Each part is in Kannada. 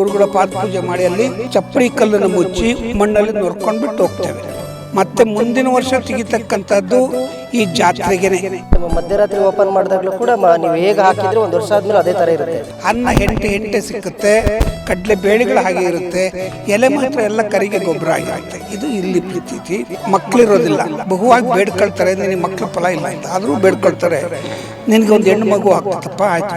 ಗುರುಗಳ ಪಾದ ಪೂಜೆ ಮಾಡಿ ಅಲ್ಲಿ ಚಪ್ಪರಿ ಕಲ್ಲನ್ನು ಮುಚ್ಚಿ ಮಣ್ಣಲ್ಲಿ ನೋಡ್ಕೊಂಡು ಬಿಟ್ಟು ಹೋಗ್ತೇವೆ. ಮತ್ತೆ ಮುಂದಿನ ವರ್ಷ ತೆಗಿತಕ್ಕಂಥದ್ದು ಈ ಜಾತ್ರೆಗೆನೆ. ನಿಮ್ಮ ಮಧ್ಯರಾತ್ರಿ ಓಪನ್ ಮಾಡಿದಾಗಲೂ ಕೂಡ ನೀವು ಹೇಗೆ ಹಾಕಿದ್ರೆ ಒಂದು ವರ್ಷ ಆದ್ಮೇಲೆ ಅದೇ ತರ ಇರುತ್ತೆ. ಅನ್ನ ಹೆಂಟೆ ಹೆಂಟೆ ಸಿಕ್ಕುತ್ತೆ ಕಡಲೆ ಬೇಳೆಗಳು ಹಾಗೆ ಇರುತ್ತೆ ಎಲೆ ಮಾತ್ರ ಎಲ್ಲ ಕರಿಗೆ ಗೊಬ್ಬರ ಆಗಿರುತ್ತೆ. ಇದು ಇಲ್ಲಿ ಪ್ರೀತಿ. ಮಕ್ಕಳಿರೋದಿಲ್ಲ ಬಹುವಾಗಿ ಬೇಡ್ಕೊಳ್ತಾರೆ ನಿನಗೆ ಮಕ್ಳ ಫಲ ಇಲ್ಲ ಅಂತ. ಆದರೂ ಬೇಡ್ಕೊಳ್ತಾರೆ. ನಿನಗೆ ಒಂದು ಹೆಣ್ಣು ಮಗು ಹಾಕ್ತಪ್ಪ ಆಯ್ತು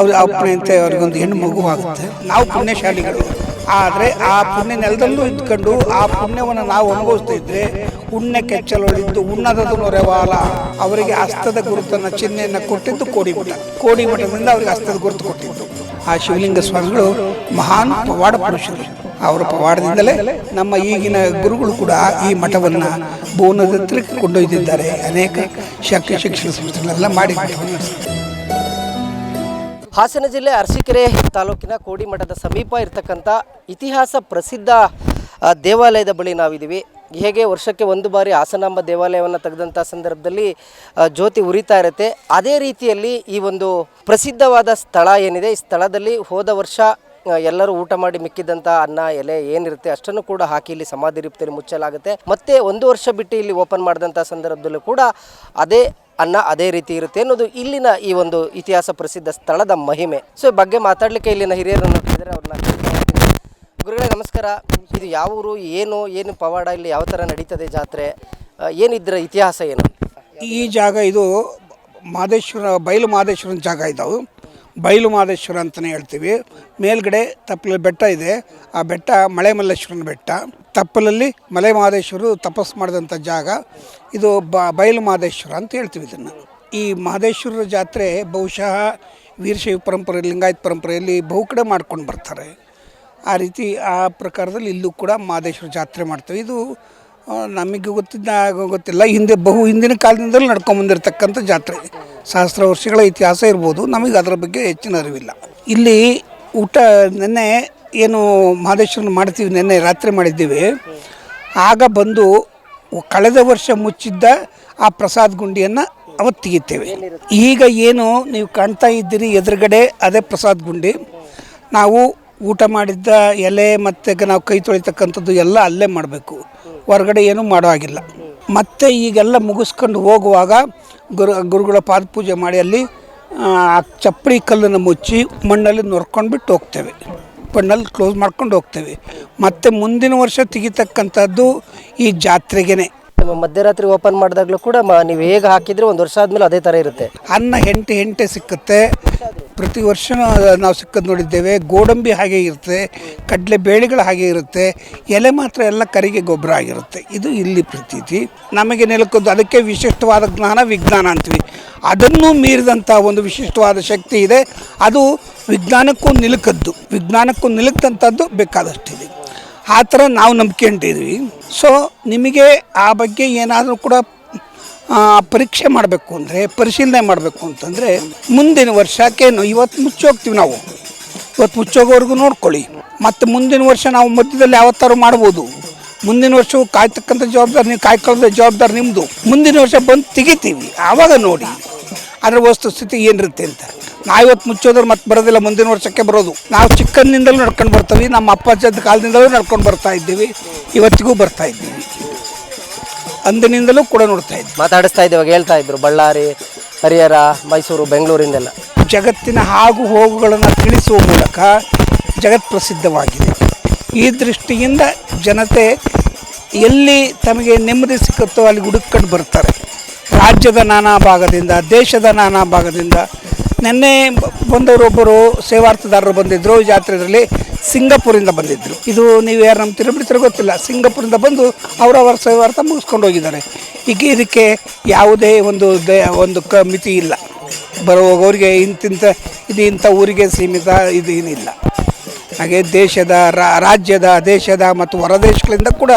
ಅವ್ರ ಅಪ್ಪ ಅಂತ ಅವ್ರಿಗೊಂದು ಹೆಣ್ಣು ಮಗು ಆಗುತ್ತೆ. ನಾವು ಪುಣ್ಯಶಾಲಿಗಳು. ಆದರೆ ಆ ಪುಣ್ಯ ನೆಲದಲ್ಲೂ ಇದ್ಕೊಂಡು ಆ ಪುಣ್ಯವನ್ನು ನಾವು ಅನುಭವಿಸ್ತಾ ಇದ್ರೆ ಪುಣ್ಯ ಕೆಚ್ಚಲೊಳಿದ್ದು ಉನ್ನತದ ನೊರೆವಾಲ ಅವರಿಗೆ ಹಸ್ತದ ಗುರುತನ್ನು ಚಿಹ್ನೆಯನ್ನು ಕೊಟ್ಟಿದ್ದು ಕೋಡಿಮಠ. ಕೋಡಿಮಠದಿಂದ ಅವರಿಗೆ ಹಸ್ತದ ಗುರುತು ಕೊಟ್ಟಿದ್ದು. ಆ ಶಿವಲಿಂಗ ಸ್ವಾಮಿಗಳು ಮಹಾನ್ ಪವಾಡ ಪುರುಷರು. ಅವರ ಪವಾಡದಿಂದಲೇ ನಮ್ಮ ಈಗಿನ ಗುರುಗಳು ಕೂಡ ಈ ಮಠವನ್ನು ಬೋನದತ್ರಕ್ಕೆ ಕೊಂಡೊಯ್ದಿದ್ದಾರೆ. ಅನೇಕ ಶಕ್ತಿ ಶಿಕ್ಷಣ ಸಂಸ್ಥೆಗಳೆಲ್ಲ ಮಾಡಿ ಮಠವನ್ನು ನಡೆಸಿದ್ದಾರೆ ಹಾಸನ ಜಿಲ್ಲೆ ಅರಸೀಕೆರೆ ತಾಲೂಕಿನ ಕೋಡಿಮಠದ ಸಮೀಪ ಇರತಕ್ಕಂಥ ಇತಿಹಾಸ ಪ್ರಸಿದ್ಧ ದೇವಾಲಯದ ಬಳಿ ನಾವಿದ್ದೀವಿ. ಹೇಗೆ ವರ್ಷಕ್ಕೆ ಒಂದು ಬಾರಿ ಹಾಸನಾಂಬ ದೇವಾಲಯವನ್ನು ತೆಗೆದಂಥ ಸಂದರ್ಭದಲ್ಲಿ ಜ್ಯೋತಿ ಉರಿತಾ ಇರುತ್ತೆ. ಅದೇ ರೀತಿಯಲ್ಲಿ ಈ ಒಂದು ಪ್ರಸಿದ್ಧವಾದ ಸ್ಥಳ ಏನಿದೆ? ಈ ಸ್ಥಳದಲ್ಲಿ ಹೋದ ವರ್ಷ ಎಲ್ಲರೂ ಊಟ ಮಾಡಿ ಮಿಕ್ಕಿದಂಥ ಅನ್ನ, ಎಲೆ ಏನಿರುತ್ತೆ ಅಷ್ಟನ್ನು ಕೂಡ ಹಾಕಿ ಇಲ್ಲಿ ಸಮಾಧಿ ರೂಪದಲ್ಲಿ ಮುಚ್ಚಲಾಗುತ್ತೆ. ಮತ್ತೆ ಒಂದು ವರ್ಷ ಬಿಟ್ಟು ಇಲ್ಲಿ ಓಪನ್ ಮಾಡಿದಂಥ ಸಂದರ್ಭದಲ್ಲೂ ಕೂಡ ಅದೇ ಅನ್ನ ಅದೇ ರೀತಿ ಇರುತ್ತೆ ಅನ್ನೋದು ಇಲ್ಲಿನ ಈ ಒಂದು ಇತಿಹಾಸ ಪ್ರಸಿದ್ಧ ಸ್ಥಳದ ಮಹಿಮೆ. ಸೊ ಬಗ್ಗೆ ಮಾತಾಡಲಿಕ್ಕೆ ಇಲ್ಲಿನ ಹಿರಿಯರನ್ನು ಕೇಳಿದರೆ ಅವ್ರನ್ನ ಗುರುಗಳೇ, ನಮಸ್ಕಾರ. ಇದು ಯಾವ ಊರು, ಏನು ಏನು ಪವಾಡ, ಇಲ್ಲಿ ಯಾವ ಥರ ನಡೀತದೆ ಜಾತ್ರೆ? ಏನಿದ್ರ ಇತಿಹಾಸ ಏನು? ಈ ಜಾಗ ಇದು ಮಾದೇಶ್ವರ ಬಯಲು ಮಾದೇಶ್ವರನ ಜಾಗ ಇದಾವೆ. ಬಯಲು ಮಾದೇಶ್ವರ ಅಂತಲೇ ಹೇಳ್ತೀವಿ. ಮೇಲ್ಗಡೆ ತಪ್ಪಲಲ್ಲಿ ಬೆಟ್ಟ ಇದೆ. ಆ ಬೆಟ್ಟ ಮಳೆ ಮಲ್ಲೇಶ್ವರನ ಬೆಟ್ಟ. ತಪ್ಪಲಲ್ಲಿ ಮಲೆ ಮಹದೇಶ್ವರರು ತಪಸ್ ಮಾಡಿದಂಥ ಜಾಗ. ಇದು ಬ, ಬಯಲು ಮಹದೇಶ್ವರ ಅಂತ ಹೇಳ್ತೀವಿ ಇದನ್ನು. ಈ ಮಹದೇಶ್ವರರ ಜಾತ್ರೆ ಬಹುಶಃ ವೀರಶೈವ ಪರಂಪರೆ ಲಿಂಗಾಯತ್ ಪರಂಪರೆಯಲ್ಲಿ ಬಹು ಕಡೆ ಮಾಡ್ಕೊಂಡು ಬರ್ತಾರೆ. ಆ ರೀತಿ ಆ ಪ್ರಕಾರದಲ್ಲಿ ಇಲ್ಲೂ ಕೂಡ ಮಹದೇಶ್ವರ ಜಾತ್ರೆ ಮಾಡ್ತೇವೆ. ಇದು ನಮಗೆ ಗೊತ್ತಿದ್ದ ಗೊತ್ತಿಲ್ಲ. ಹಿಂದೆ ಬಹು ಹಿಂದಿನ ಕಾಲದಿಂದಲೂ ನಡ್ಕೊಂಬಂದಿರತಕ್ಕಂಥ ಜಾತ್ರೆ. ಸಹಸ್ರ ವರ್ಷಗಳ ಇತಿಹಾಸ ಇರ್ಬೋದು. ನಮಗೆ ಅದರ ಬಗ್ಗೆ ಹೆಚ್ಚಿನ ಅರಿವಿಲ್ಲ. ಇಲ್ಲಿ ಊಟ, ನೆನ್ನೆ ಏನು ಮಹದೇಶ್ವರನ ಮಾಡ್ತೀವಿ, ನೆನ್ನೆ ರಾತ್ರಿ ಮಾಡಿದ್ದೀವಿ. ಆಗ ಬಂದು ಕಳೆದ ವರ್ಷ ಮುಚ್ಚಿದ್ದ ಆ ಪ್ರಸಾದ ಗುಂಡಿಯನ್ನು ಅವತ್ತು ತೆಗಿತೇವೆ. ಈಗ ಏನು ನೀವು ಕಾಣ್ತಾ ಇದ್ದೀರಿ ಎದುರುಗಡೆ ಅದೇ ಪ್ರಸಾದ ಗುಂಡಿ. ನಾವು ಊಟ ಮಾಡಿದ್ದ ಎಲೆ ಮತ್ತು ನಾವು ಕೈ ತೊಳಿತಕ್ಕಂಥದ್ದು ಎಲ್ಲ ಅಲ್ಲೇ ಮಾಡಬೇಕು. ಹೊರಗಡೆ ಏನೂ ಮಾಡೋ ಆಗಿಲ್ಲ ಮತ್ತೆ ಈಗೆಲ್ಲ ಮುಗಿಸ್ಕೊಂಡು ಹೋಗುವಾಗ ಗುರು, ಗುರುಗಳ ಪಾದ ಪೂಜೆ ಮಾಡಿ ಅಲ್ಲಿ, ಆ, ಚಪ್ಪಡಿ ಕಲ್ಲನ್ನು ಮುಚ್ಚಿ ಮಣ್ಣಲ್ಲಿ ನೋಡ್ಕೊಂಡು ಬಿಟ್ಟು ಹೋಗ್ತೇವೆ. ಮಣ್ಣಲ್ಲಿ ಕ್ಲೋಸ್ ಮಾಡ್ಕೊಂಡು ಹೋಗ್ತೇವೆ. ಮತ್ತು ಮುಂದಿನ ವರ್ಷ ತೆಗಿತಕ್ಕಂಥದ್ದು ಈ ಜಾತ್ರೆಗೇನೆ. ನಿಮ್ಮ ಮಧ್ಯರಾತ್ರಿ ಓಪನ್ ಮಾಡಿದಾಗಲೂ ಕೂಡ ನೀವು ಹೇಗೆ ಹಾಕಿದ್ರೆ ಒಂದು ವರ್ಷ ಆದಮೇಲೆ ಅದೇ ಥರ ಇರುತ್ತೆ. ಅನ್ನ ಹೆಂಟೆ ಹೆಂಟೆ ಸಿಕ್ಕುತ್ತೆ. ಪ್ರತಿ ವರ್ಷ ನಾವು ಸಿಕ್ಕದ್ ನೋಡಿದ್ದೇವೆ. ಗೋಡಂಬಿ ಹಾಗೆ ಇರುತ್ತೆ. ಕಡಲೆ ಬೇಳೆಗಳು ಹಾಗೆ ಇರುತ್ತೆ. ಎಲೆ ಮಾತ್ರ ಎಲ್ಲ ಕರಿಗೆ ಗೊಬ್ಬರ ಆಗಿರುತ್ತೆ. ಇದು ಇಲ್ಲಿ ಪ್ರತೀತಿ. ನಮಗೆ ನೆಲಕ್ಕದ್ದು ಅದಕ್ಕೆ ವಿಶಿಷ್ಟವಾದ ಜ್ಞಾನ, ವಿಜ್ಞಾನ ಅಂತೀವಿ. ಅದನ್ನು ಮೀರಿದಂಥ ಒಂದು ವಿಶಿಷ್ಟವಾದ ಶಕ್ತಿ ಇದೆ. ಅದು ವಿಜ್ಞಾನಕ್ಕೂ ನಿಲುಕದ್ದು. ವಿಜ್ಞಾನಕ್ಕೂ ನಿಲುಕಂಥದ್ದು ಬೇಕಾದಷ್ಟಿದೆ. ಆ ಥರ ನಾವು ನಂಬ್ಕೊಂಡಿದ್ವಿ. ಸೊ ನಿಮಗೆ ಆ ಬಗ್ಗೆ ಏನಾದರೂ ಕೂಡ ಪರೀಕ್ಷೆ ಮಾಡಬೇಕು ಅಂದರೆ, ಪರಿಶೀಲನೆ ಮಾಡಬೇಕು ಅಂತಂದರೆ, ಮುಂದಿನ ವರ್ಷಕ್ಕೇನು ಇವತ್ತು ಮುಚ್ಚೋಗ್ತೀವಿ ನಾವು. ಇವತ್ತು ಮುಚ್ಚೋಗೋವರೆಗೂ ನೋಡ್ಕೊಳ್ಳಿ. ಮತ್ತು ಮುಂದಿನ ವರ್ಷ ನಾವು ಮಧ್ಯದಲ್ಲಿ ಯಾವತ್ತಾರು ಮಾಡ್ಬೋದು. ಮುಂದಿನ ವರ್ಷವೂ ಕಾಯ್ತಕ್ಕಂಥ ಜವಾಬ್ದಾರಿ, ನೀವು ಕಾಯ್ಕೊಳ್ಳೋದ ಜವಾಬ್ದಾರಿ ನಿಮ್ಮದು ಮುಂದಿನ ವರ್ಷ ಬಂದು ತೆಗಿತೀವಿ. ಆವಾಗ ನೋಡಿ. ಅದರ ವಸ್ತುಸ್ಥಿತಿ ಏನಿರುತ್ತೆ ಅಂತ. ನಾವು ಇವತ್ತು ಮುಚ್ಚೋದ್ರೆ ಮತ್ತೆ ಬರೋದಿಲ್ಲ ಮುಂದಿನ ವರ್ಷಕ್ಕೆ ಬರೋದು. ನಾವು ಚಿಕ್ಕಂದಿನಿಂದಲೂ ನಡ್ಕೊಂಡು ಬರ್ತೀವಿ ನಮ್ಮ ಅಪ್ಪಾಜದ ಕಾಲದಿಂದಲೂ ನಡ್ಕೊಂಡು ಬರ್ತಾ ಇದ್ದೀವಿ ಇವತ್ತಿಗೂ ಬರ್ತಾ ಇದ್ದೀವಿ. ಅಂದಿನಿಂದಲೂ ಕೂಡ ನೋಡ್ತಾ ಇದ್ವಿ ಮಾತಾಡಿಸ್ತಾ ಇದ್ದೇವಾಗ ಹೇಳ್ತಾ ಇದ್ರು ಬಳ್ಳಾರಿ ಹರಿಹರ ಮೈಸೂರು ಬೆಂಗಳೂರಿಂದೆಲ್ಲ ಜಗತ್ತಿನ ಆಗು ಹೋಗುಗಳನ್ನು ತಿಳಿಸುವ ಮೂಲಕ ಜಗತ್ ಪ್ರಸಿದ್ಧವಾಗಿದೆ. ಈ ದೃಷ್ಟಿಯಿಂದ ಜನತೆ ಎಲ್ಲಿ ತಮಗೆ ನೆಮ್ಮದಿ ಸಿಕ್ಕುತ್ತೋ ಅಲ್ಲಿ ಹುಡುಕೊಂಡು ಬರ್ತಾರೆ. ರಾಜ್ಯದ ನಾನಾ ಭಾಗದಿಂದ ದೇಶದ ನಾನಾ ಭಾಗದಿಂದ ನಿನ್ನೆ ಬಂದವರೊಬ್ಬರು ಸೇವಾರ್ಥದಾರರು ಬಂದಿದ್ದರು ಜಾತ್ರೆಯಲ್ಲಿ ಸಿಂಗಾಪುರಿಂದ ಬಂದಿದ್ದರು ಇದು ನೀವು ಯಾರು ನಮ್ಮ ತಿರುಬಿಡ್ತಾರೆ ಗೊತ್ತಿಲ್ಲ. ಸಿಂಗಾಪುರಿಂದ ಬಂದು ಅವರವರ ಸೇವಾರ್ಥ ಮುಗಿಸ್ಕೊಂಡು ಹೋಗಿದ್ದಾರೆ. ಈಗ ಇದಕ್ಕೆ ಯಾವುದೇ ಒಂದು ದೇ, ಒಂದು ಕ, ಮಿತಿ ಇಲ್ಲ. ಬರುವವರಿಗೆ ಇಂತಿಂಥ ಇದು ಇಂಥ ಊರಿಗೆ ಸೀಮಿತ, ಇದು ಏನಿಲ್ಲ. ಹಾಗೆ ದೇಶದ ರಾಜ್ಯದ, ದೇಶದ ಮತ್ತು ಹೊರದೇಶಗಳಿಂದ ಕೂಡ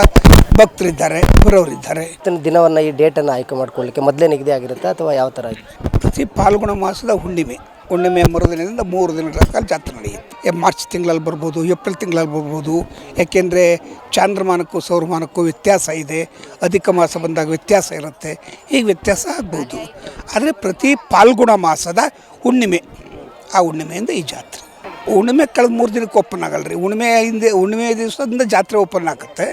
ಭಕ್ತರಿದ್ದಾರೆ ಬರೋರಿದ್ದಾರೆ ಇವತ್ತಿನ ದಿನವನ್ನು ಈ ಡೇಟನ್ನು ಆಯ್ಕೆ ಮಾಡ್ಕೊಳ್ಳಿಕ್ಕೆ ಮೊದಲೇ ನಿಗದಿ ಆಗಿರುತ್ತೆ ಅಥವಾ ಯಾವ ಥರ ಪ್ರತಿ ಪಾಲ್ಗುಣ ಮಾಸದ ಹುಣ್ಣಿಮೆ. ಹುಣ್ಣಿಮೆಯ ಮರುದಿನದಿಂದ ಮೂರು ದಿನಗಳ ಕಾಲ ಜಾತ್ರೆ ನಡೆಯುತ್ತೆ. ಮಾರ್ಚ್ ತಿಂಗಳಲ್ಲಿ ಬರ್ಬೋದು ಏಪ್ರಿಲ್ ತಿಂಗಳಲ್ಲಿ ಬರ್ಬೋದು. ಯಾಕೆಂದರೆ ಚಾಂದ್ರಮಾನಕ್ಕೂ ಸೌರಮಾನಕ್ಕೂ ವ್ಯತ್ಯಾಸ ಇದೆ. ಅಧಿಕ ಮಾಸ ಬಂದಾಗ ವ್ಯತ್ಯಾಸ ಇರುತ್ತೆ. ಈಗ ವ್ಯತ್ಯಾಸ ಆಗ್ಬೋದು. ಆದರೆ ಪ್ರತಿ ಪಾಲ್ಗುಣ ಮಾಸದ ಹುಣ್ಣಿಮೆ ಆ ಹುಣ್ಣಿಮೆಯಿಂದ ಈ ಜಾತ್ರೆ. ಹುಣ್ಣಿಮೆ ಕಳೆದ ಮೂರು ದಿನಕ್ಕೆ ಓಪನ್ ಆಗಲ್ಲ ರೀ. ಹುಣ್ಣಿಮೆ ಹಿಂದೆ, ಹುಣ್ಣಿಮೆ ದಿವಸದಿಂದ ಜಾತ್ರೆ ಓಪನ್ ಆಗುತ್ತೆ.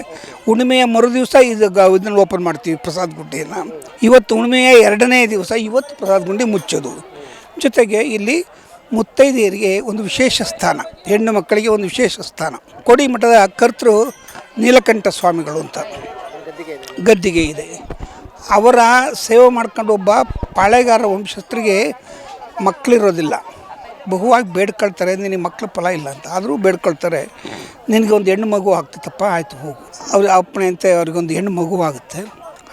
ಹುಣ್ಮೆಯ ಮರು ದಿವಸ ಇದು ಗ, ಇದನ್ನು ಓಪನ್ ಮಾಡ್ತೀವಿ ಪ್ರಸಾದ್ ಗುಂಡಿಯನ್ನು. ಇವತ್ತು ಹುಣ್ಮೆಯ ಎರಡನೇ ದಿವಸ ಇವತ್ತು ಪ್ರಸಾದ ಗುಂಡಿ ಮುಚ್ಚೋದು. ಜೊತೆಗೆ ಇಲ್ಲಿ ಮುತ್ತೈದೆಯರಿಗೆ ಒಂದು ವಿಶೇಷ ಸ್ಥಾನ, ಹೆಣ್ಣು ಮಕ್ಕಳಿಗೆ ಒಂದು ವಿಶೇಷ ಸ್ಥಾನ. ಕೋಡಿ ಮಠದ ಕರ್ತೃ ನೀಲಕಂಠ ಸ್ವಾಮಿಗಳು ಅಂತ. ಗದ್ದಿಗೆ ಇದೆ. ಅವರ ಸೇವೆ ಮಾಡ್ಕೊಂಡು ಒಬ್ಬ ಪಾಳೆಗಾರ ವಂಶಸ್ಥರಿಗೆ ಮಕ್ಕಳಿರೋದಿಲ್ಲ. ಬಹುವಾಗಿ ಬೇಡ್ಕೊಳ್ತಾರೆ, ನಿನಗೆ ಮಕ್ಕಳು ಫಲ ಇಲ್ಲ ಅಂತ. ಆದರೂ ಬೇಡ್ಕೊಳ್ತಾರೆ, ನಿನಗೆ ಒಂದು ಹೆಣ್ಣು ಮಗು ಆಗ್ತೈತಪ್ಪ, ಆಯಿತು ಹೋಗು. ಅವ್ರ ಅಪ್ಪಣೆ ಅಂತ ಅವ್ರಿಗೊಂದು ಹೆಣ್ಣು ಮಗು ಆಗುತ್ತೆ.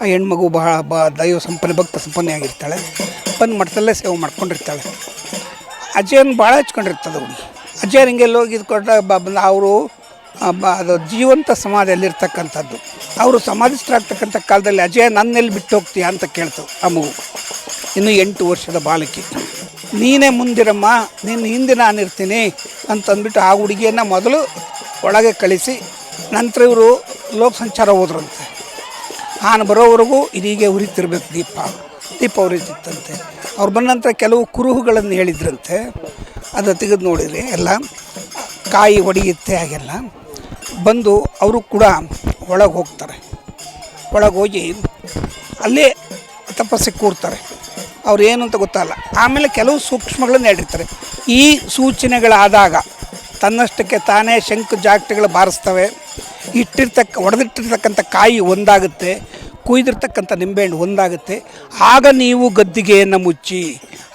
ಆ ಹೆಣ್ಣು ಮಗು ಬಹಳ ಬ ದೈವ ಸಂಪನ್ನ, ಭಕ್ತ ಸಂಪನ್ನೆ ಆಗಿರ್ತಾಳೆ. ಬಂದು ಮಠದಲ್ಲೇ ಸೇವೆ ಮಾಡ್ಕೊಂಡಿರ್ತಾಳೆ. ಅಜ್ಜಿಯನ್ನು ಭಾಳ ಹಚ್ಕೊಂಡಿರ್ತದೆ ಹುಡುಗಿ ಅಜ್ಜಯ್ಯನ ಹಿಂಗೆಲ್ಲ ಹೋಗಿ ಬಂದು ಅವರು ಬ ಅದು ಜೀವಂತ ಸಮಾಧಿಯಲ್ಲಿರ್ತಕ್ಕಂಥದ್ದು. ಅವರು ಸಮಾಧಿಸ್ಥರಾಗ್ತಕ್ಕಂಥ ಕಾಲದಲ್ಲಿ ಅಜಯ ನನ್ನೆಲ್ಲಿ ಬಿಟ್ಟು ಹೋಗ್ತೀಯಾ ಅಂತ ಕೇಳ್ತವೆ ಆ ಮಗು. ಇನ್ನು ಎಂಟು ವರ್ಷದ ಬಾಲಕಿ. ನೀನೇ ಮುಂದಿರಮ್ಮ, ನಿನ್ನ ಹಿಂದೆ ನಾನಿರ್ತೀನಿ ಅಂತಂದ್ಬಿಟ್ಟು ಆ ಹುಡುಗಿಯನ್ನು ಮೊದಲು ಒಳಗೆ ಕಳಿಸಿ, ನಂತರ ಇವರು ಲೋಕ ಸಂಚಾರ ಹೋದ್ರಂತೆ. ನಾನು ಬರೋವರೆಗೂ ಇದೀಗೆ ಉರಿತಿರ್ಬೇಕು ದೀಪ ದೀಪ ಉರಿತಿತ್ತಂತೆ. ಅವ್ರು ಬಂದ ನಂತರ ಕೆಲವು ಕುರುಹುಗಳನ್ನು ಹೇಳಿದ್ರಂತೆ. ಅದು ತೆಗೆದು ನೋಡಿರಿ, ಎಲ್ಲ ಕಾಯಿ ಹೊಡೆಯುತ್ತೆ ಹಾಗೆಲ್ಲ. ಬಂದು ಅವರು ಕೂಡ ಒಳಗೆ ಹೋಗ್ತಾರೆ. ಒಳಗೆ ಹೋಗಿ ಅಲ್ಲೇ ತಪಸ್ಸಿಗೆ ಕೂರ್ತಾರೆ. ಅವ್ರು ಏನು ಅಂತ ಗೊತ್ತಲ್ಲ. ಆಮೇಲೆ ಕೆಲವು ಸೂಕ್ಷ್ಮಗಳನ್ನು ಹೇಳಿರ್ತಾರೆ ಈ ಸೂಚನೆಗಳಾದಾಗ ತನ್ನಷ್ಟಕ್ಕೆ ತಾನೇ ಶಂಕು ಜಾಗಟೆಗಳು ಬಾರಿಸ್ತವೆ. ಇಟ್ಟಿರ್ತಕ್ಕ, ಒಡೆದಿಟ್ಟಿರ್ತಕ್ಕಂಥ ಕಾಯಿ ಒಂದಾಗುತ್ತೆ. ಕುಯ್ದಿರ್ತಕ್ಕಂಥ ನಿಂಬೆಹಣ್ಣು ಒಂದಾಗುತ್ತೆ. ಆಗ ನೀವು ಗದ್ದಿಗೆಯನ್ನು ಮುಚ್ಚಿ,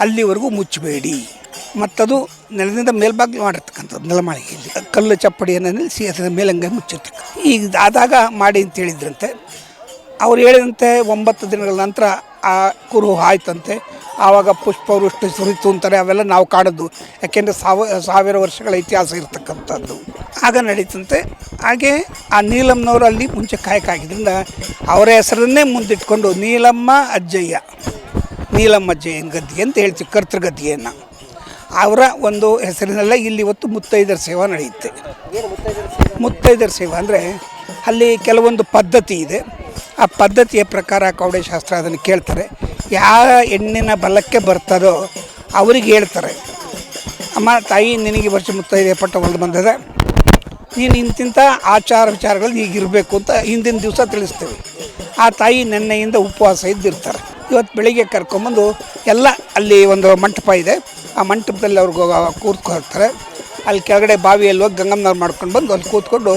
ಅಲ್ಲಿವರೆಗೂ ಮುಚ್ಚಬೇಡಿ. ಮತ್ತದು ನೆಲದಿಂದ ಮೇಲ್ಭಾಗ ಮಾಡಿರ್ತಕ್ಕಂಥದ್ದು, ನೆಲಮಾಳಿಗೆಯಲ್ಲಿ. ಕಲ್ಲು ಚಪ್ಪಡಿಯನ್ನು ನಿಲ್ಲಿಸಿ ಅದರ ಮೇಲಂಗೆ ಮುಚ್ಚಿರ್ತಕ್ಕ ಈಗ ಆದಾಗ ಮಾಡಿ ಅಂತ ಹೇಳಿದ್ರಂತೆ ಅವ್ರು ಹೇಳಿದಂತೆ ಒಂಬತ್ತು ದಿನಗಳ ನಂತರ ಆ ಕುರು ಆಯ್ತಂತೆ. ಆವಾಗ ಪುಷ್ಪವೃಷ್ಟಿ ಸುರಿತು ಅಂತಾರೆ, ಅವೆಲ್ಲ ನಾವು ಕಾಣೋದು ಯಾಕೆಂದರೆ ಸಾವ, ಸಾವಿರ ವರ್ಷಗಳ ಇತಿಹಾಸ ಇರತಕ್ಕಂಥದ್ದು. ಆಗ ನಡೀತಂತೆ. ಹಾಗೆ ಆ ನೀಲಮ್ಮನವರು ಅಲ್ಲಿ ಮುಂಚೆ ಕಾಯಕಾಗಿದ್ದರಿಂದ ಅವರ ಹೆಸರನ್ನೇ ಮುಂದಿಟ್ಕೊಂಡು ನೀಲಮ್ಮ ಅಜ್ಜಯ್ಯ, ನೀಲಮ್ಮ ಅಜ್ಜಯ್ಯನ ಗದ್ದಿಗೆ ಅಂತ ಹೇಳ್ತೀವಿ ಕರ್ತೃಗದ್ದಿಗೆಯನ್ನು ಅವರ ಒಂದು ಹೆಸರಿನಲ್ಲೇ ಇಲ್ಲಿ ಇವತ್ತು ಮುತ್ತೈದರ ಸೇವಾ ನಡೆಯುತ್ತೆ. ಮುತ್ತೈದರ ಸೇವಾ ಅಂದರೆ ಅಲ್ಲಿ ಕೆಲವೊಂದು ಪದ್ಧತಿ ಇದೆ. ಆ ಪದ್ಧತಿಯ ಪ್ರಕಾರ ಕವಡೆ ಶಾಸ್ತ್ರ ಅದನ್ನು ಕೇಳ್ತಾರೆ. ಯಾವ ಹೆಣ್ಣಿನ ಬಲಕ್ಕೆ ಬರ್ತದೋ ಅವ್ರಿಗೆ ಹೇಳ್ತಾರೆ. ಅಮ್ಮ, ತಾಯಿ, ನಿನಗೆ ವರ್ಷ ಮುತ್ತೈದೆ ಪಟ್ಟ ಹೊಲ್ದು ಬಂದಿದೆ. ನೀನು ಇಂತಿಂಥ ಆಚಾರ ವಿಚಾರಗಳು ಈಗಿರಬೇಕು ಅಂತ ಹಿಂದಿನ ದಿವಸ ತಿಳಿಸ್ತೇವೆ. ಆ ತಾಯಿ ನೆನ್ನೆಯಿಂದ ಉಪವಾಸ ಇದ್ದಿರ್ತಾರೆ. ಇವತ್ತು ಬೆಳಿಗ್ಗೆ ಕರ್ಕೊಂಬಂದು ಎಲ್ಲ ಅಲ್ಲಿ ಒಂದು ಮಂಟಪ ಇದೆ. ಆ ಮಂಟಪದಲ್ಲಿ ಅವ್ರಿಗೆ ಕೂತ್ಕೊಳ್ತಾರೆ. ಅಲ್ಲಿ ಕೆಳಗಡೆ ಬಾವಿಯಲ್ಲಿ ಹೋಗಿ ಗಂಗಮ್ಮನವ್ರು ಮಾಡ್ಕೊಂಡು ಬಂದು ಅಲ್ಲಿ ಕೂತ್ಕೊಂಡು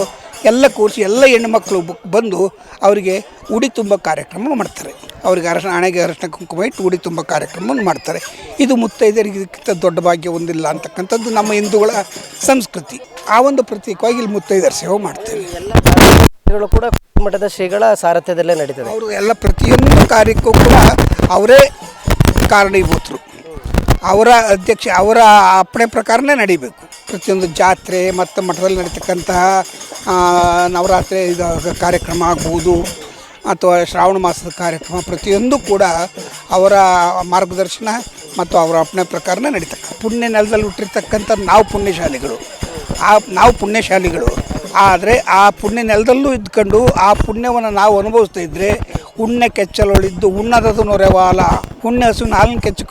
ಎಲ್ಲ ಕೂರಿಸಿ ಎಲ್ಲ ಹೆಣ್ಣು ಮಕ್ಕಳು ಬಂದು ಅವರಿಗೆ ಉಡಿ ತುಂಬ ಕಾರ್ಯಕ್ರಮ ಮಾಡ್ತಾರೆ. ಅವ್ರಿಗೆ ಅರಶಿನ ಹಣೆಗೆ ಅರಶಿನ ಕುಂಕುಮ ಇಟ್ಟು ಉಡಿ ತುಂಬ ಕಾರ್ಯಕ್ರಮವನ್ನು ಮಾಡ್ತಾರೆ. ಇದು ಮುತ್ತೈದೆಯರಿಗೆ ಇದಕ್ಕಿಂತ ದೊಡ್ಡ ಭಾಗ್ಯ ಒಂದಿಲ್ಲ ಅಂತಕ್ಕಂಥದ್ದು ನಮ್ಮ ಹಿಂದೂಗಳ ಸಂಸ್ಕೃತಿ. ಆ ಒಂದು ಪ್ರತೀಕವಾಗಿ ಇಲ್ಲಿ ಮುತ್ತೈದರ ಸೇವೆ ಮಾಡ್ತೇವೆ. ಎಲ್ಲ ಕೂಡ ಮಠದ ಶ್ರೀಗಳ ಸಾರಥ್ಯದಲ್ಲೇ ನಡೀತದೆ. ಅವರು ಎಲ್ಲ ಪ್ರತಿಯೊಂದು ಕಾರ್ಯಕ್ಕೂ ಕೂಡ ಅವರೇ ಕಾರಣೀಭೂತರು ಅವರ ಅಧ್ಯಕ್ಷ ಅವರ ಅಪ್ಪಣೆ ಪ್ರಕಾರನೇ ನಡಿಬೇಕು. ಪ್ರತಿಯೊಂದು ಜಾತ್ರೆ ಮತ್ತು ಮಠದಲ್ಲಿ ನಡೀತಕ್ಕಂತಹ ನವರಾತ್ರಿ ಇದು ಕಾರ್ಯಕ್ರಮ ಆಗ್ಬೋದು. ಅಥವಾ ಶ್ರಾವಣ ಮಾಸದ ಕಾರ್ಯಕ್ರಮ ಪ್ರತಿಯೊಂದು ಕೂಡ ಅವರ ಮಾರ್ಗದರ್ಶನ ಮತ್ತು ಅವರ ಅಪ್ಪಣೆ ಪ್ರಕಾರನೇ ನಡೀತಕ್ಕ. ಪುಣ್ಯ ನೆಲದಲ್ಲಿ ಹುಟ್ಟಿರ್ತಕ್ಕಂಥ ನಾವು ಪುಣ್ಯಶಾಲಿಗಳು. ಆ ನಾವು ಪುಣ್ಯಶಾಲಿಗಳು. ಆದರೆ ಆ ಪುಣ್ಯ ನೆಲದಲ್ಲೂ ಇದ್ಕೊಂಡು ಆ ಪುಣ್ಯವನ್ನು ನಾವು ಅನುಭವಿಸ್ತಾ ಇದ್ದರೆ ಉಣ್ಣೆ ಕೆಚ್ಚಲೊಳಿದ್ದು ಉಣ್ಣದದು ನೊರೆವಾಲ ಉಣ್ಣೆ ಹಸುವಿನ ಹಾಲಿನ ಕೆಚ್ಚ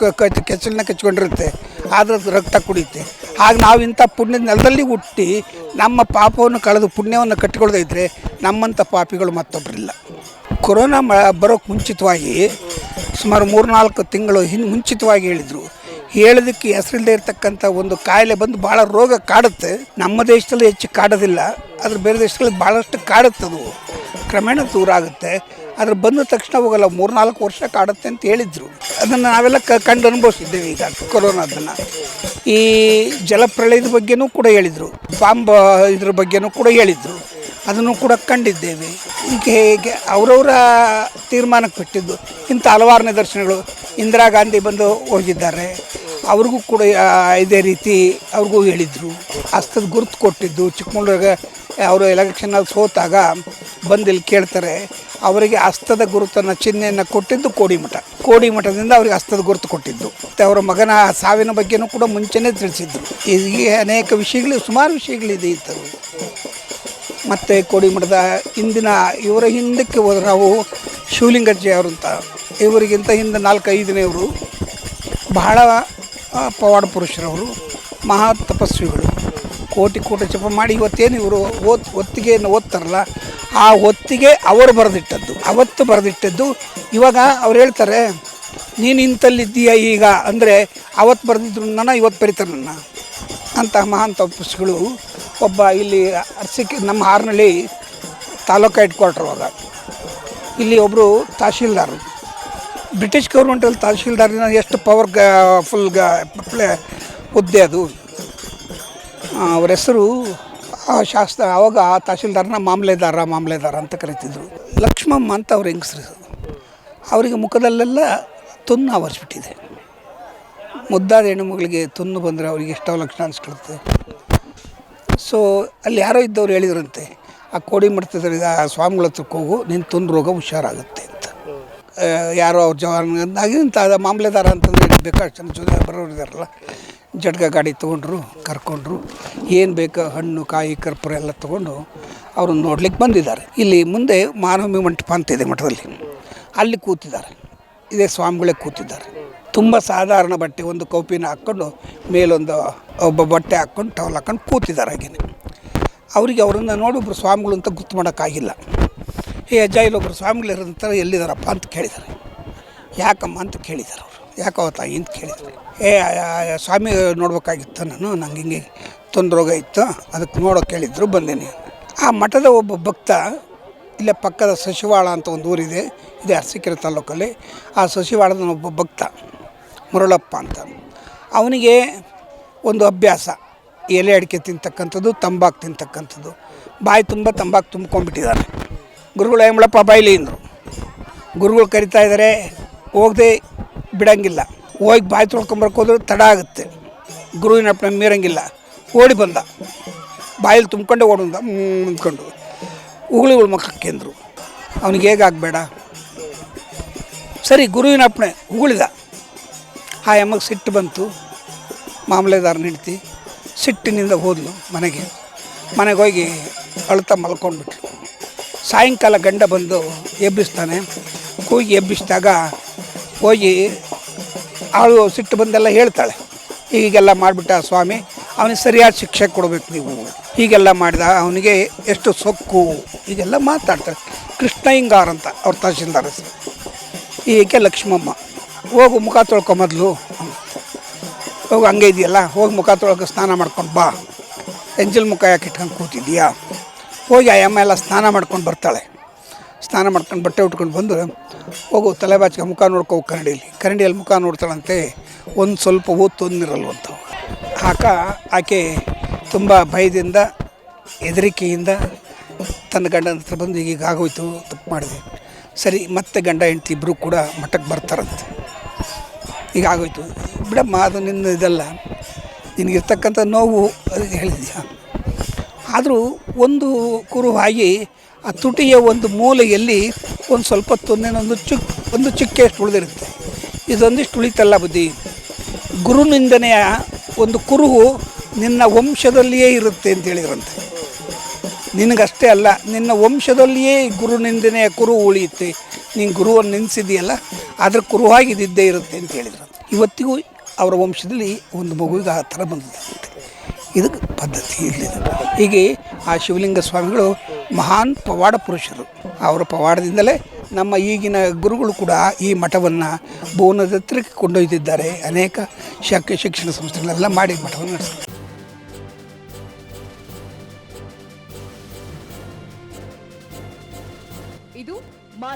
ಕೆಚ್ಚಲನ್ನ ಕೆಚ್ಕೊಂಡಿರುತ್ತೆ. ಆದರೆ ಅದು ರಕ್ತ ಕುಡಿಯುತ್ತೆ. ಆಗ ನಾವು ಇಂಥ ಪುಣ್ಯ ನೆಲದಲ್ಲಿ ಹುಟ್ಟಿ ನಮ್ಮ ಪಾಪವನ್ನು ಕಳೆದು ಪುಣ್ಯವನ್ನು ಕಟ್ಟಿಕೊಳ್ಳದೇ ಇದ್ದರೆ ನಮ್ಮಂಥ ಪಾಪಿಗಳು ಮತ್ತೊಬ್ಬರಿಲ್ಲ ಕೊರೋನಾ ಮ ಬರೋಕ್ಕೆ ಮುಂಚಿತವಾಗಿ ಸುಮಾರು ಮೂರ್ನಾಲ್ಕು ತಿಂಗಳು ಹಿಂದೆ ಮುಂಚಿತವಾಗಿ ಹೇಳಿದರು. ಹೇಳೋದಕ್ಕೆ ಹೆಸರಿಲ್ಲದೆ ಇರತಕ್ಕಂಥ ಒಂದು ಕಾಯಿಲೆ ಬಂದು ಭಾಳ ರೋಗ ಕಾಡುತ್ತೆ. ನಮ್ಮ ದೇಶದಲ್ಲಿ ಹೆಚ್ಚು ಕಾಡೋದಿಲ್ಲ. ಆದರೆ ಬೇರೆ ದೇಶಗಳಲ್ಲಿ ಭಾಳಷ್ಟು ಕಾಡುತ್ತದು ಕ್ರಮೇಣ ದೂರ ಆಗುತ್ತೆ. ಅದ್ರ ಬಂದ ತಕ್ಷಣ ಹೋಗಲ್ಲ, ಮೂರ್ನಾಲ್ಕು ವರ್ಷ ಕಾಡುತ್ತೆ ಅಂತ ಹೇಳಿದರು. ಅದನ್ನು ನಾವೆಲ್ಲ ಕ ಕಂಡು ಅನುಭವಿಸಿದ್ದೇವೆ ಈಗ ಕೊರೋನಾದನ್ನು ಈ ಜಲಪ್ರಳಯದ ಬಗ್ಗೆನೂ ಕೂಡ ಹೇಳಿದರು. ಬಾಂಬ್ ಇದ್ರ ಬಗ್ಗೆನೂ ಕೂಡ ಹೇಳಿದರು. ಅದನ್ನು ಕೂಡ ಕಂಡಿದ್ದೇವೆ. ಈಗ ಹೇಗೆ ಅವರವರ ತೀರ್ಮಾನಕ್ಕೆ ಬಿಟ್ಟಿದ್ದು ಇಂಥ ಹಲವಾರು ನಿದರ್ಶನಗಳು ಇಂದಿರಾ ಗಾಂಧಿ ಬಂದು ಹೋಗಿದ್ದಾರೆ. ಅವ್ರಿಗೂ ಕೂಡ ಇದೇ ರೀತಿ ಅವ್ರಿಗೂ ಹೇಳಿದರು. ಹಸ್ತದ ಗುರುತು ಕೊಟ್ಟಿದ್ದು. ಚಿಕ್ಕಮಗಳೂರಿಗೆ ಅವರು ಎಲೆಕ್ಷನಲ್ಲಿ ಸೋತಾಗ ಬಂದು ಇಲ್ಲಿ ಕೇಳ್ತಾರೆ, ಅವರಿಗೆ ಹಸ್ತದ ಗುರುತನ್ನು, ಚಿಹ್ನೆಯನ್ನು ಕೊಟ್ಟಿದ್ದು ಕೋಡಿಮಠ. ಕೋಡಿಮಠದಿಂದ ಅವರಿಗೆ ಹಸ್ತದ ಗುರುತು ಕೊಟ್ಟಿದ್ದು. ಮತ್ತು ಅವರ ಮಗನ ಸಾವಿನ ಬಗ್ಗೆನೂ ಕೂಡ ಮುಂಚೆನೇ ತಿಳಿಸಿದ್ರು. ಈ ಅನೇಕ ವಿಷಯಗಳು, ಸುಮಾರು ವಿಷಯಗಳಿದೆ ಇಂಥವು ಮತ್ತು ಕೋಡಿಮಠದ ಇಂದಿನ ಇವರ ಹಿಂದಕ್ಕೆ ಹೋದ್ರೆ ನಾವು ಶಿವಲಿಂಗಜ್ಜಿ ಅಂತ. ಇವರಿಗಿಂತ ಹಿಂದೆ ನಾಲ್ಕೈದನೇವರು ಬಹಳ ಪವಾಡ ಪುರುಷರವರು ಮಹಾ ತಪಸ್ವಿಗಳು. ಕೋಟಿ ಕೋಟಿ ಜಪ ಮಾಡಿ ಇವತ್ತೇನು ಇವರು ಓದ್, ಒತ್ತಿಗೆಯನ್ನು ಓದ್ತಾರಲ್ಲ, ಆ ಹೊತ್ತಿಗೆ ಅವರು ಬರೆದಿಟ್ಟದ್ದು. ಅವತ್ತು ಬರೆದಿಟ್ಟದ್ದು. ಇವಾಗ ಅವ್ರು ಹೇಳ್ತಾರೆ, ನೀನು ಇಂಥಲ್ಲಿದ್ದೀಯ ಈಗ? ಅಂದರೆ, ಅವತ್ತು ಬರೆದಿದ್ರು ನನ್ನ, ಇವತ್ತು ಬರೀತಾರೆ ನನ್ನ. ಅಂತಹ ಮಹಾಂತ ತಪಸ್ಸುಗಳು ಒಬ್ಬ ಇಲ್ಲಿ ಅರ್ಸಿಕೆ ನಮ್ಮ ಹಾರ್ನಳ್ಳಿ ತಾಲೂಕು ಹೆಡ್ ಕ್ವಾರ್ಟರ್ ಅವಾಗ. ಇಲ್ಲಿ ಒಬ್ಬರು ತಹಶೀಲ್ದಾರರು ಬ್ರಿಟಿಷ್ ಗೌರ್ಮೆಂಟಲ್ಲಿ ತಹಶೀಲ್ದಾರಿನ ಎಷ್ಟು ಪವರ್ ಗ ಫುಲ್ ಗ ಪ್ಲೇ ಹುದ್ದೆ ಅದು. ಅವ್ರ ಹೆಸರು ಆ ಶಾಸ್ತ್ರ ಆವಾಗ ಆ ತಹಶೀಲ್ದಾರನ ಮಾಮಲೆದಾರ ಮಾಮಲೆದಾರ ಅಂತ ಕರಿತಿದ್ರು. ಲಕ್ಷ್ಮಮ್ಮ ಅಂತ ಅವ್ರ ಹೆಂಗಸ್ರು. ಅವರಿಗೆ ಮುಖದಲ್ಲೆಲ್ಲ ತುನ್ನು ಆವರಿಸ್ಬಿಟ್ಟಿದೆ. ಮುದ್ದಾದ ಹೆಣ್ಣು ಮಗಳಿಗೆ ತುನ್ನು ಬಂದರೆ ಅವರಿಗೆ ಎಷ್ಟೋ ಲಕ್ಷಣ ಅನಿಸ್ಕೊಳುತ್ತೆ ಸೊ ಅಲ್ಲಿ ಯಾರೋ ಇದ್ದವ್ರು ಹೇಳಿದ್ರಂತೆ, ಆ ಕೋಡಿ ಮಠದ ಸ್ವಾಮಿಗಳ ಹತ್ರಕ್ಕೆ ಹೋಗು ನಿನ್ನ ತುನ್ ರೋಗ ಹುಷಾರಾಗುತ್ತೆ ಅಂತ. ಯಾರೋ ಅವ್ರ ಅದ ಮಾಮಲೆದಾರ ಅಂತಂದ್ರೆ ಬೇಕಾಷ್ಟು ಜನ ಜೊತೆ ಬರೋರು ಇದಾರಲ್ಲ. ಜಟ್ಗ ಗಾಡಿ ತೊಗೊಂಡ್ರು, ಕರ್ಕೊಂಡ್ರು. ಏನು ಬೇಕೋ? ಹಣ್ಣು, ಕಾಯಿ, ಕರ್ಪೂರ ಎಲ್ಲ ತೊಗೊಂಡು ಅವ್ರನ್ನ ನೋಡ್ಲಿಕ್ಕೆ ಬಂದಿದ್ದಾರೆ. ಇಲ್ಲಿ ಮುಂದೆ ಮಾನವಮಿ ಮಂಟಪ ಅಂತ ಇದೆ ಮಠದಲ್ಲಿ. ಅಲ್ಲಿ ಕೂತಿದ್ದಾರೆ. ಇದೇ ಸ್ವಾಮಿಗಳೇ ಕೂತಿದ್ದಾರೆ. ತುಂಬ ಸಾಧಾರಣ ಬಟ್ಟೆ ಒಂದು ಕೌಪಿನ ಹಾಕ್ಕೊಂಡು ಮೇಲೊಂದು ಒಬ್ಬ ಬಟ್ಟೆ ಹಾಕ್ಕೊಂಡು ಟವಲ್ ಹಾಕ್ಕೊಂಡು ಕೂತಿದ್ದಾರೆ ಹಾಗೇನೆ. ಅವರಿಗೆ ಅವರನ್ನು ನೋಡಿ ಒಬ್ಬರು ಸ್ವಾಮಿಗಳು ಅಂತ ಗೊತ್ತು ಮಾಡೋಕ್ಕಾಗಿಲ್ಲ. ಏ ಅಜ್ಜ ಇಲ್ಲೊಬ್ಬರು ಸ್ವಾಮಿಗಳು ಇರೋದಂತ ಎಲ್ಲಿದ್ದಾರಪ್ಪ ಅಂತ ಕೇಳಿದ್ದಾರೆ. ಯಾಕಮ್ಮ? ಅಂತ ಕೇಳಿದ್ದಾರೆ ಅವರು. ಯಾಕೋ ತಾಯಿ? ಅಂತ ಕೇಳಿದ್ದಾರೆ. ಏ ಸ್ವಾಮಿ ನೋಡ್ಬೇಕಾಗಿತ್ತು ನಾನು. ನಂಗೆ ಹಿಂಗೆ ತೊಂದರೋಗ ಇತ್ತು. ಅದಕ್ಕೆ ನೋಡೋಕೆ ಕೇಳಿದ್ರು, ಬಂದೇನೆ. ಆ ಮಠದ ಒಬ್ಬ ಭಕ್ತ, ಇಲ್ಲೇ ಪಕ್ಕದ ಸಸಿವಾಳ ಅಂತ ಒಂದು ಊರಿದೆ. ಇದೆ ಅರಸೀಕೆರೆ ತಾಲೂಕಲ್ಲಿ. ಆ ಸಸಿವಾಳದ ಒಬ್ಬ ಭಕ್ತ. ಮುರಳಪ್ಪ ಅಂತ. ಅವನಿಗೆ ಒಂದು ಅಭ್ಯಾಸ ಎಲೆ ಅಡಿಕೆ ತಿಂತಕ್ಕಂಥದ್ದು, ತಂಬಾಕು ತಿಂತಕ್ಕಂಥದ್ದು. ಬಾಯಿ ತುಂಬ ತಂಬಾಕು ತುಂಬ್ಕೊಂಡ್ಬಿಟ್ಟಿದ್ದಾನೆ. ಗುರುಗಳು ಎಂಬಳಪ್ಪ ಬಾಯಿಲಿ ಅಂದರು. ಗುರುಗಳು ಕರಿತಾ ಇದ್ದಾರೆ ಹೋಗದೆ ಬಿಡಂಗಿಲ್ಲ. ಹೋಗಿ ಬಾಯಿ ತೊಳ್ಕೊಂಬರ್ಕೋದ್ರೆ ತಡ ಆಗುತ್ತೆ. ಗುರುವಿನ ಅಪ್ಪನ ಮೀರಂಗಿಲ್ಲ. ಓಡಿ ಬಂದ. ಬಾಯಲ್ಲಿ ತುಂಬ್ಕೊಂಡೆ ಓಡಂದ ಮುಂದ್ಕೊಂಡು ಉಗುಳುಗಳು ಮಕ್ಕಂದ್ರು ಅವನಿಗೆ ಹೇಗಾಗಬೇಡ? ಸರಿ ಗುರುವಿನ ಅಪ್ಪಣೆ ಉಗುಳಿದ. ಆ ಎಮ್ಮಗೆ ಸಿಟ್ಟು ಬಂತು. ಮಾಮಲೆದಾರ ಹೆಂಡ್ತಿ ಸಿಟ್ಟಿನಿಂದ ಹೋದ್ಲು ಮನೆಗೆ. ಮನೆಗೆ ಹೋಗಿ ಅಳ್ತಾ ಮಲ್ಕೊಂಡ್ಬಿಟ್ಲು. ಸಾಯಂಕಾಲ ಗಂಡ ಬಂದು ಎಬ್ಬಿಸ್ತಾನೆ. ಕೂಗಿ ಎಬ್ಬಿಸಿದಾಗ ಹೋಗಿ ಆಳು ಸಿಟ್ಟು ಬಂದೆಲ್ಲ ಹೇಳ್ತಾಳೆ. ಹೀಗೆಲ್ಲ ಮಾಡಿಬಿಟ್ಟ ಸ್ವಾಮಿ, ಅವನಿಗೆ ಸರಿಯಾದ ಶಿಕ್ಷೆ ಕೊಡಬೇಕು ನೀವು. ಹೀಗೆಲ್ಲ ಮಾಡಿದ ಅವನಿಗೆ ಎಷ್ಟು ಸೊಕ್ಕು. ಹೀಗೆಲ್ಲ ಮಾತಾಡ್ತಾರೆ ಕೃಷ್ಣಯ್ಯಂಗಾರ್ ಅಂತ ಅವ್ರ ತಹಶೀಲ್ದಾರ್ ಹೆಸರು. ಈಕೆ ಲಕ್ಷ್ಮಮ್ಮ. ಹೋಗು ಮುಖ ತೊಳ್ಕೊ ಮೊದಲು. ಹೋಗು ಹಂಗೆ ಇದೆಯಲ್ಲ, ಹೋಗಿ ಮುಖ ತೊಳ್ಕೊ ಸ್ನಾನ ಮಾಡ್ಕೊಂಡು ಬಾ. ಎಂಜಲ್ ಮುಖ ಯಾಕೆ ಇಟ್ಕೊಂಡು ಕೂತಿದ್ದೀಯಾ? ಹೋಗಿ ಆ ಅಮ್ಮ ಎಲ್ಲ ಸ್ನಾನ ಮಾಡ್ಕೊಂಡು ಬರ್ತಾಳೆ. ಸ್ನಾನ ಮಾಡ್ಕೊಂಡು ಬಟ್ಟೆ ಉಟ್ಕೊಂಡು ಬಂದು ಹೋಗು ತಲೆ ಬಾಚಿಗೆ ಮುಖ ನೋಡ್ಕೋ ಹೋಗು ಕರಡಿಯಲ್ಲಿ ಮುಖ ನೋಡ್ತಾಳಂತೆ, ಒಂದು ಸ್ವಲ್ಪ ಓದ್ತು ಒಂದಿರಲ್ವಂತ ಆಕ, ಆಕೆ ತುಂಬ ಭಯದಿಂದ, ಹೆದರಿಕೆಯಿಂದ ತನ್ನ ಗಂಡನ ಹತ್ರ ಬಂದು ಈಗ ಆಗೋಯ್ತು, ತಪ್ಪು ಮಾಡಿದೆ. ಸರಿ, ಮತ್ತೆ ಗಂಡ, ಹೆಂಡತಿ ಇಬ್ಬರು ಕೂಡ ಮಠಕ್ಕೆ ಬರ್ತಾರಂತೆ. ಈಗ ಆಗೋಯ್ತು. ಬಿಡಮ್ಮ, ಅದು ನಿನ್ನ ಇದೆಲ್ಲ. ನಿನಗಿರ್ತಕ್ಕಂಥ ನೋವು ಅದಕ್ಕೆ ಹೇಳಿದ್ಯಾ? ಆದರೂ ಒಂದು ಕುರುವಾಗಿ ಆ ತುಟಿಯ ಒಂದು ಮೂಲೆಯಲ್ಲಿ ಒಂದು ಸ್ವಲ್ಪ ತೊನ್ನೆನೊಂದು ಚುಕ್, ಒಂದು ಚುಕ್ಕೆ ಅಷ್ಟು ಉಳಿದಿರುತ್ತೆ. ಇದೊಂದಿಷ್ಟು ಉಳಿತಲ್ಲ ಬುದ್ಧಿ? ಗುರುನಿಂದನೆಯ ಒಂದು ಕುರುಹು ನಿನ್ನ ವಂಶದಲ್ಲಿಯೇ ಇರುತ್ತೆ ಅಂತ ಹೇಳಿದ್ರಂತೆ. ನಿನಗಷ್ಟೇ ಅಲ್ಲ, ನಿನ್ನ ವಂಶದಲ್ಲಿಯೇ ಗುರುನಿಂದನೆಯ ಕುರು ಉಳಿಯುತ್ತೆ. ನೀನು ಗುರುವನ್ನು ನಿನ್ಸಿದೆಯಲ್ಲ ಅದರ ಕುರುವಾಗಿ ಇದ್ದಿದ್ದೇ ಇರುತ್ತೆ ಅಂತ ಹೇಳಿದ್ರು. ಇವತ್ತಿಗೂ ಅವರ ವಂಶದಲ್ಲಿ ಒಂದು ಮಗುವಿಗೆ ಆ ಥರ ಬಂದಿದೆ. ಇದು ಪದ್ಧತಿ ಇರಲಿಲ್ಲ ಹೀಗೆ ಆ ಶಿವಲಿಂಗ ಸ್ವಾಮಿಗಳು ಮಹಾನ್ ಪವಾಡ ಪುರುಷರು. ಅವರ ಪವಾಡದಿಂದಲೇ ನಮ್ಮ ಈಗಿನ ಗುರುಗಳು ಕೂಡ ಈ ಮಠವನ್ನು ಭುವನದ ಹತ್ರಕ್ಕೆ ಕೊಂಡೊಯ್ದಿದ್ದಾರೆ. ಅನೇಕ ಶಾಖೆ ಶಿಕ್ಷಣ ಸಂಸ್ಥೆಗಳೆಲ್ಲ ಮಾಡಿ ಮಠವನ್ನು ನಡೆಸ್ತಾರೆ